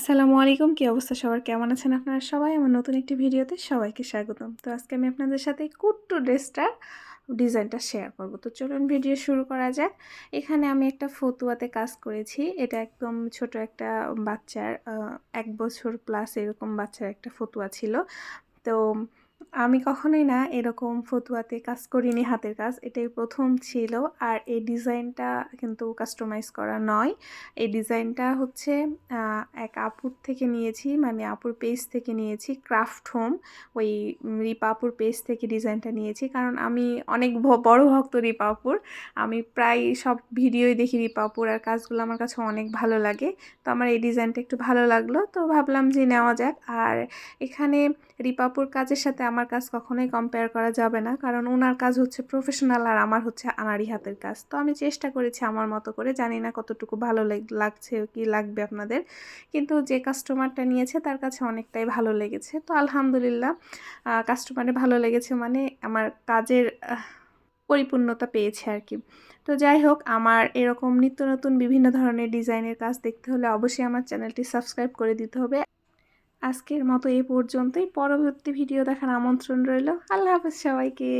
আসসালামু আলাইকুম। কী অবস্থা সবার? কেমন আছেন আপনারা সবাই? আমার নতুন একটি ভিডিওতে সবাইকে স্বাগতম। তো আজকে আমি আপনাদের সাথে কুট্টু ড্রেসটার ডিজাইনটা শেয়ার করব। তো চলুন ভিডিও শুরু করা যাক। এখানে আমি একটা ফতুয়াতে কাজ করেছি। এটা একদম ছোট একটা বাচ্চার এক বছর প্লাস এরকম বাচ্চার একটা ফতুয়া ছিল। তো আমি কখনোই না এরকম ফতুয়াতে কাজ করিনি হাতের কাজ। এটাই প্রথম ছিল। আর এই ডিজাইনটা কিন্তু কাস্টমাইজ করা নয়। এই ডিজাইনটা হচ্ছে এক আপুর থেকে নিয়েছি মানে আপুর পেজ থেকে নিয়েছি ক্রাফট হোম ওই রিপা আপুর পেজ থেকে ডিজাইনটা নিয়েছি। কারণ আমি অনেক বড় ভক্ত রিপা আপুর। আমি প্রায় সব ভিডিওই দেখি রিপা আপুর আর কাজগুলো আমার কাছে অনেক ভালো লাগে। তো আমার এই ডিজাইনটা একটু ভালো লাগল। তো ভাবলাম যে নেওয়া যাক। আর এখানে রিপাপুর কাজের সাথে আমার কাজ কখনোই কম্পেয়ার করা যাবে না, কারণ ওনার কাজ হচ্ছে প্রফেশনাল আর আমার হচ্ছে আনাড়ি হাতের কাজ। তো আমি চেষ্টা করেছি আমার মতো করে, জানি না কতটুকু ভালো লাগ- লাগছে, কি লাগবে আপনাদের, কিন্তু যে কাস্টমারটা নিয়েছে তার কাছে অনেকটাই ভালো লেগেছে। তো আলহামদুলিল্লাহ কাস্টমারে ভালো লেগেছে মানে আমার কাজের পরিপূর্ণতা পেয়েছে আর কি। তো যাই হোক, আমার এরকম নিত্য নতুন বিভিন্ন ধরনের ডিজাইনের কাজ দেখতে হলে অবশ্যই আমার চ্যানেলটি সাবস্ক্রাইব করে দিতে হবে। আজকের মতো এ পর্যন্তই। পরবর্তী ভিডিও দেখার আমন্ত্রণ রইল। আল্লাহ হাফেজ সবাইকে।